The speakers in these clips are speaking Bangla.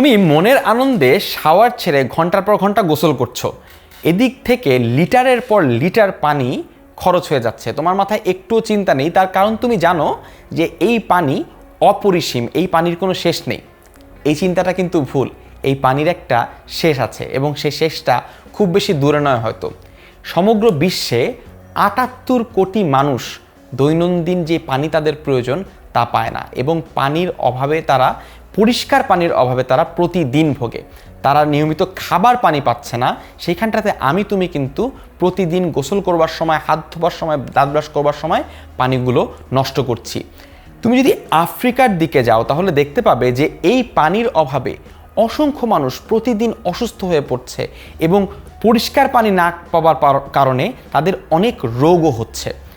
তুমি মনের আনন্দে শাওয়ার ছেড়ে ঘণ্টার পর ঘণ্টা গোসল করছ। এদিক থেকে লিটারের পর লিটার পানি খরচ হয়ে যাচ্ছে। তোমার মাথায় একটুও চিন্তা নেই। তার কারণ তুমি জানো যে এই পানি অপরিসীম, এই পানির কোনো শেষ নেই। এই চিন্তাটা কিন্তু ভুল। এই পানির একটা শেষ আছে এবং সেই শেষটা খুব বেশি দূরে নয় হয়তো। সমগ্র বিশ্বে আটাত্তর কোটি মানুষ দৈনন্দিন যে পানি তাদের প্রয়োজন তা পায় না এবং পানির অভাবে তারা, পরিষ্কার পানির অভাবে তারা প্রতিদিন ভোগে। তারা নিয়মিত খাবার পানি পাচ্ছে না। সেইখানটাতে আমি তুমি কিন্তু প্রতিদিন গোসল করবার সময়, হাত ধোবার সময়, দাঁত ব্রাশ করবার সময় পানিগুলো নষ্ট করছি। তুমি যদি আফ্রিকার দিকে যাও, তাহলে দেখতে পাবে যে এই পানির অভাবে অসংখ্য মানুষ প্রতিদিন অসুস্থ হয়ে পড়ছে এবং পরিষ্কার পানি না পাওয়ার কারণে তাদের অনেক রোগও হচ্ছে।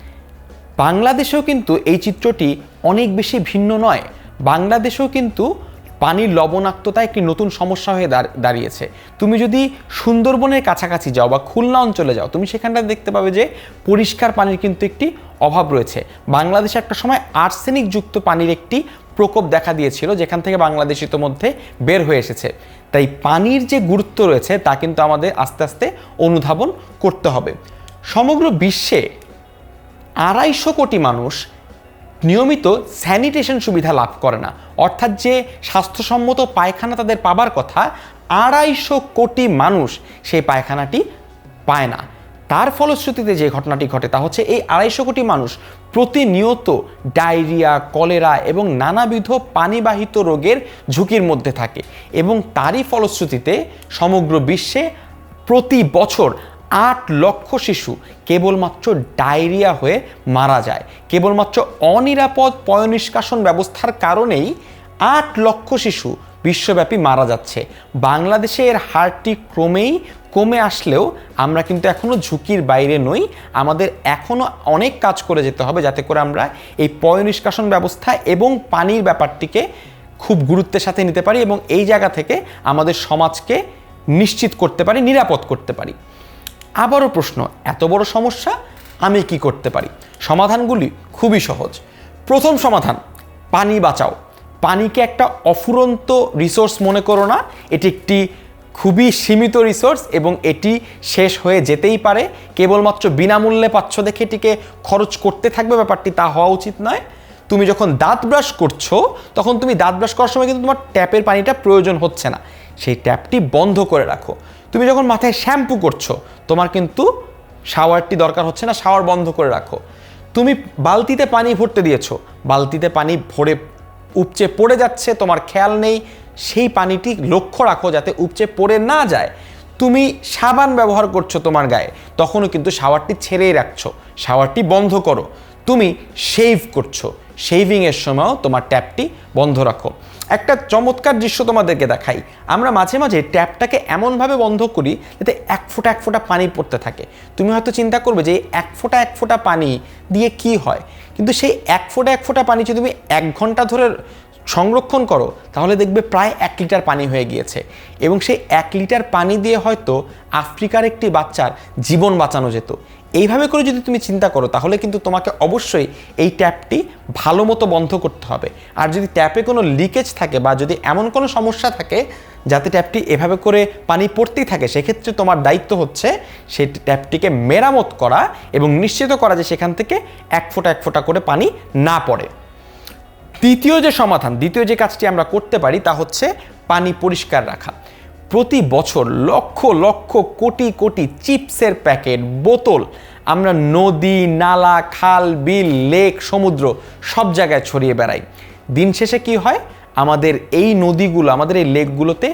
বাংলাদেশেও কিন্তু এই চিত্রটি অনেক বেশি ভিন্ন নয়। বাংলাদেশেও কিন্তু পানির লবণাক্ততা একটি নতুন সমস্যা হয়ে দাঁড়- দাঁড়িয়েছে। তুমি যদি সুন্দরবনের কাছাকাছি যাও বা খুলনা অঞ্চলে যাও, তুমি সেখানটা দেখতে পাবে যে পরিষ্কার পানির কিন্তু একটি অভাব রয়েছে। বাংলাদেশে একটা সময় আর্সেনিক যুক্ত পানির একটি প্রকোপ দেখা দিয়েছিল, যেখান থেকে বাংলাদেশ ইতোমধ্যে বের হয়ে এসেছে। তাই পানির যে গুরুত্ব রয়েছে, তা কিন্তু আমাদের আস্তে আস্তে অনুধাবন করতে হবে। সমগ্র বিশ্বে আড়াইশো কোটি মানুষ নিয়মিত স্যানিটেশন সুবিধা লাভ করে না। অর্থাৎ যে স্বাস্থ্যসম্মত পায়খানা তাদের পাবার কথা, আড়াইশো কোটি মানুষ সেই পায়খানাটি পায় না। তার ফলশ্রুতিতে যে ঘটনাটি ঘটে তা হচ্ছে এই আড়াইশো কোটি মানুষ প্রতিনিয়ত ডায়রিয়া, কলেরা এবং নানাবিধ পানিবাহিত রোগের ঝুঁকির মধ্যে থাকে এবং তারই ফলশ্রুতিতে সমগ্র বিশ্বে প্রতি বছর আট লক্ষ শিশু কেবলমাত্র ডায়রিয়া হয়ে মারা যায়। কেবলমাত্র অনিরাপদ পয়নিষ্কাশন ব্যবস্থার কারণেই আট লক্ষ শিশু বিশ্বব্যাপী মারা যাচ্ছে। বাংলাদেশে এর হারটি ক্রমেই কমে আসলেও আমরা কিন্তু এখনও ঝুঁকির বাইরে নই। আমাদের এখনও অনেক কাজ করে যেতে হবে যাতে করে আমরা এই পয়নিষ্কাশন ব্যবস্থা এবং পানির ব্যাপারটিকে খুব গুরুত্বের সাথে নিতে পারি এবং এই জায়গা থেকে আমাদের সমাজকে নিশ্চিত করতে পারি, নিরাপদ করতে পারি। আবারও প্রশ্ন, এত বড় সমস্যা? আমি কি করতে পারি? সমাধানগুলি খুবই সহজ। প্রথম সমাধান, পানি বাঁচাও। পানিকে একটা অফুরন্ত রিসোর্স মনে করো না, এটি একটি খুবই সীমিত রিসোর্স এবং এটি শেষ হয়ে যেতেই পারে। কেবলমাত্র বিনামূল্যে পাচ্ছ দেখে এটিকে খরচ করতে থাকবে, ব্যাপারটি তা হওয়া উচিত নয়। তুমি যখন দাঁত ব্রাশ করছ, তখন তুমি দাঁত ব্রাশ করার সময় কিন্তু তোমার ট্যাপের পানিটা প্রয়োজন হচ্ছে না। সেই ট্যাপটি বন্ধ করে রাখো। তুমি যখন মাথায় শ্যাম্পু করছ, তোমার কিন্তু শাওয়ারটি দরকার হচ্ছে না, শাওয়ার বন্ধ করে রাখো। তুমি বালতিতে পানি ভরতে দিয়েছ, বালতিতে পানি ভরে উপচে পড়ে যাচ্ছে, তোমার খেয়াল নেই, সেই পানিটি লক্ষ্য রাখো যাতে উপচে পড়ে না যায়। তুমি সাবান ব্যবহার করছ তোমার গায়ে, তখনও কিন্তু শাওয়ারটি ছেড়েই রাখছো, শাওয়ারটি বন্ধ করো। তুমি শেভ করছ শেভিংয়ের সময়ও তোমার ট্যাপটি বন্ধ রাখো। একটা চমৎকার দৃশ্য তোমাদেরকে দেখাই। আমরা মাঝে মাঝে ট্যাপটাকে এমনভাবে বন্ধ করি যাতে এক ফোঁটা এক ফোঁটা পানি পড়তে থাকে। তুমি হয়তো চিন্তা করবে যে এক ফোঁটা এক ফোঁটা পানি দিয়ে কি হয়? কিন্তু সেই এক ফোঁটা এক ফোঁটা পানি যদি তুমি এক ঘণ্টা ধরে সংরক্ষণ করো, তাহলে দেখবে প্রায় এক লিটার পানি হয়ে গিয়েছে। এবং সেই এক লিটার পানি দিয়ে হয়তো আফ্রিকার একটি বাচ্চার জীবন বাঁচানো যেত। এইভাবে করে যদি তুমি চিন্তা করো, তাহলে কিন্তু তোমাকে অবশ্যই এই ট্যাপটি ভালো মতো বন্ধ করতে হবে। আর যদি ট্যাপে কোনো লিকেজ থাকে বা যদি এমন কোনো সমস্যা থাকে, যাতে ট্যাপটি এভাবে করে পানি পড়তেই থাকে, সেক্ষেত্রে তোমার দায়িত্ব হচ্ছে সেই ট্যাপটিকে মেরামত করা এবং নিশ্চিত করা যে সেখান থেকে এক ফোঁটা এক ফোঁটা করে পানি না পড়ে। তৃতীয় যে সমাধান, দ্বিতীয় যে কাজটি আমরা করতে পারি, তা হচ্ছে পানি পরিষ্কার রাখা। প্রতি বছর লক্ষ লক্ষ কোটি কোটি চিপসের প্যাকেট, বোতল, আমরা নদী, নালা, খাল, বিল, লেক, সমুদ্র সব জায়গায় ছড়িয়ে বেড়াই। দিন শেষে কি হয়? আমাদের এই নদীগুলো, আমাদের এই লেকগুলোতে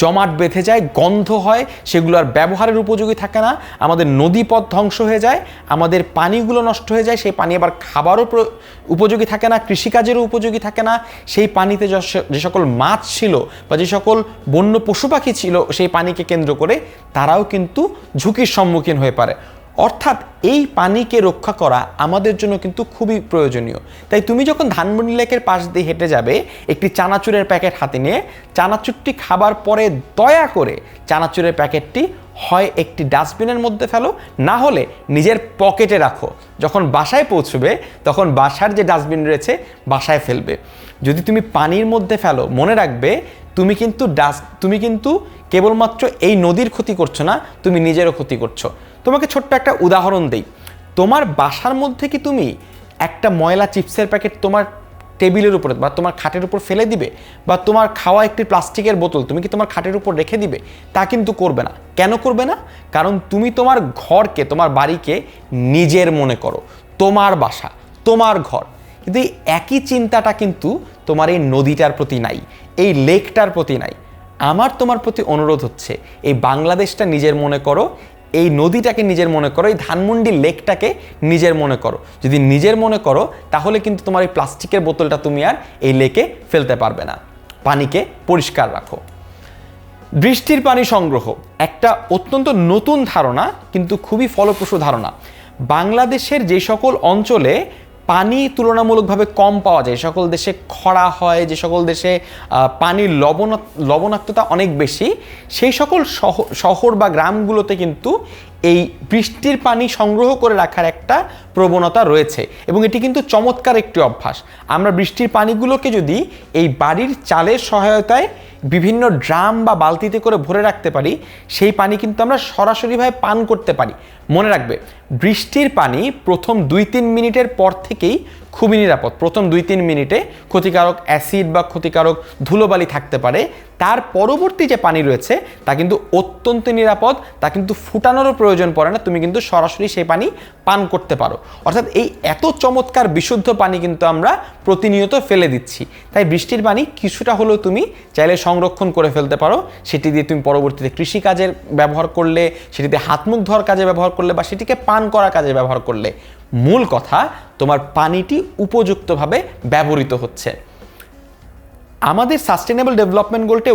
জমাট বেঁধে যায়, গন্ধ হয়, সেগুলো আর ব্যবহারের উপযোগী থাকে না। আমাদের নদীপথ ধ্বংস হয়ে যায়, আমাদের পানিগুলো নষ্ট হয়ে যায়, সেই পানি আবার খাবারও উপযোগী থাকে না, কৃষিকাজেরও উপযোগী থাকে না। সেই পানিতে যে সকল মাছ ছিল বা যে সকল বন্য পশু পাখি ছিল, সেই পানিকে কেন্দ্র করে তারাও কিন্তু ঝুঁকির সম্মুখীন হয়ে পারে। অর্থাৎ এই পানিকে রক্ষা করা আমাদের জন্য কিন্তু খুবই প্রয়োজনীয়। তাই তুমি যখন ধানমন্ডি লেকের পাশ দিয়ে হেঁটে যাবে, একটি চানাচুরের প্যাকেট হাতে নিয়ে চানাচুরটি খাবার পরে দয়া করে চানাচুরের প্যাকেটটি হয় একটি ডাস্টবিনের মধ্যে ফেলো, না হলে নিজের পকেটে রাখো। যখন বাসায় পৌঁছবে, তখন বাসার যে ডাস্টবিন রয়েছে, বাসায় ফেলবে। যদি তুমি পানির মধ্যে ফেলো, মনে রাখবে, তুমি কিন্তু ডাস তুমি কিন্তু কেবলমাত্র এই নদীর ক্ষতি করছ না, তুমি নিজেরও ক্ষতি করছ। তোমাকে ছোট্ট একটা উদাহরণ দেই। তোমার বাসার মধ্যে কি তুমি একটা ময়লা চিপসের প্যাকেট তোমার টেবিলের উপরে বা তোমার খাটের উপর ফেলে দিবে বা তোমার খাওয়া একটি প্লাস্টিকের বোতল তুমি কি তোমার খাটের উপর রেখে দিবে? তা কিন্তু করবে না। কেন করবে না? কারণ তুমি তোমার ঘরকে, তোমার বাড়িকে নিজের মনে করো। তোমার বাসা, তোমার ঘর। কিন্তু এই একই চিন্তাটা কিন্তু তোমার এই নদীটার প্রতি নাই, এই লেকটার প্রতি নাই। আমার তোমার প্রতি অনুরোধ হচ্ছে, এই বাংলাদেশটা নিজের মনে করো এই নদীটাকে নিজের মনে করো, এই ধানমন্ডি লেকটাকে নিজের মনে করো। যদি নিজের মনে করো, তাহলে কিন্তু তোমার এই প্লাস্টিকের বোতলটা তুমি আর এই লেকে ফেলতে পারবে না। পানিকে পরিষ্কার রাখো। বৃষ্টির পানি সংগ্রহ, একটা অত্যন্ত নতুন ধারণা, কিন্তু খুবই ফলপ্রসূ ধারণা। বাংলাদেশের যে সকল অঞ্চলে পানি তুলনামূলকভাবে কম পাওয়া যায়। সকল দেশে খরা হয়, যে সকল দেশে পানির লবণ, লবণাক্ততা অনেক বেশি, সেই সকল শহর বা গ্রামগুলোতে কিন্তু এই বৃষ্টির পানি সংগ্রহ করে রাখার একটা প্রবণতা রয়েছে এবং এটি কিন্তু চমৎকার একটি অভ্যাস। আমরা বৃষ্টির পানিগুলোকে যদি এই বাড়ির চালের সহায়তায় বিভিন্ন ড্রাম বা বালতিতে করে ভরে রাখতে পারি, সেই পানি কিন্তু আমরা সরাসরিভাবে পান করতে পারি। মনে রাখবে। বৃষ্টির পানি প্রথম দুই তিন মিনিটের পর থেকেই খুবই নিরাপদ। প্রথম দুই তিন মিনিটে ক্ষতিকারক অ্যাসিড বা ক্ষতিকারক ধুলোবালি থাকতে পারে। তার পরবর্তী যে পানি রয়েছে, তা কিন্তু অত্যন্ত নিরাপদ, তা কিন্তু ফুটানোরও প্রয়োজন পড়ে না, তুমি কিন্তু সরাসরি সেই পানি পান করতে পারো। অর্থাৎ এই এত চমৎকার বিশুদ্ধ পানি কিন্তু আমরা প্রতিনিয়ত ফেলে দিচ্ছি। তাই বৃষ্টির পানি কিছুটা হলেও তুমি চাইলে সংরক্ষণ করে ফেলতে পারো। সেটি দিয়ে তুমি পরবর্তীতে কৃষিকাজের ব্যবহার করলে, সেটিতে হাত মুখ ধোয়ার কাজে ব্যবহার করলে বা সেটিকে পান করার কাজে ব্যবহার করলে মূল কথা, তোমার পানিটি উপযুক্তভাবে ব্যবহৃত হচ্ছে। আমাদের সাস্টেনেবল ডেভেলপমেন্ট গোলটে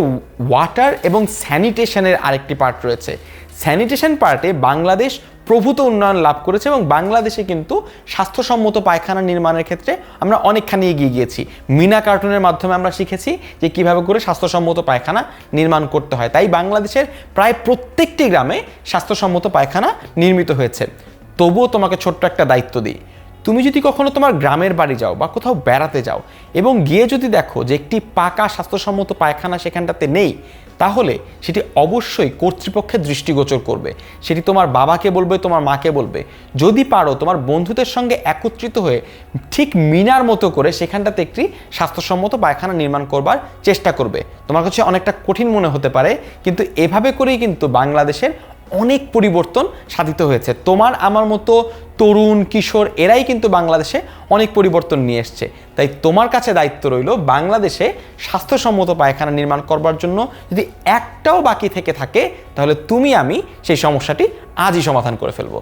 ওয়াটার এবং স্যানিটেশনের আরেকটি পার্ট রয়েছে। স্যানিটেশন পার্টে বাংলাদেশ প্রভূত উন্নয়ন লাভ করেছে এবং বাংলাদেশে কিন্তু স্বাস্থ্যসম্মত পায়খানা নির্মাণের ক্ষেত্রে আমরা অনেকখানি এগিয়ে গিয়েছি। মিনা কার্টুনের মাধ্যমে আমরা শিখেছি যে কীভাবে করে স্বাস্থ্যসম্মত পায়খানা নির্মাণ করতে হয়। তাই বাংলাদেশের প্রায় প্রত্যেকটি গ্রামে স্বাস্থ্যসম্মত পায়খানা নির্মিত হয়েছে। তবুও তোমাকে ছোট্ট একটা দায়িত্ব দিই। তুমি যদি কখনো তোমার গ্রামের বাড়ি যাও বা কোথাও বেড়াতে যাও এবং গিয়ে যদি দেখো যে একটি পাকা স্বাস্থ্যসম্মত পায়খানা সেখানটাতে নেই, তাহলে সেটি অবশ্যই কর্তৃপক্ষের দৃষ্টিগোচর করবে। সেটি তোমার বাবাকে বলবে, তোমার মাকে বলবে। যদি পারো তোমার বন্ধুদের সঙ্গে একত্রিত হয়ে ঠিক মিনার মতো করে সেখানটাতে একটি স্বাস্থ্যসম্মত পায়খানা নির্মাণ করবার চেষ্টা করবে। তোমার কাছে অনেকটা কঠিন মনে হতে পারে, কিন্তু এভাবে করেই কিন্তু বাংলাদেশের অনেক পরিবর্তন সাধিত হয়েছে। তোমার, আমার মতো তরুণ, কিশোর এরাই কিন্তু বাংলাদেশে অনেক পরিবর্তন নিয়ে এসছে। তাই তোমার কাছে দায়িত্ব রইল বাংলাদেশে স্বাস্থ্যসম্মত পায়খানা নির্মাণ করবার জন্য যদি একটাও বাকি থেকে থাকে, তাহলে তুমি, আমি সেই সমস্যাটি আজই সমাধান করে ফেলব।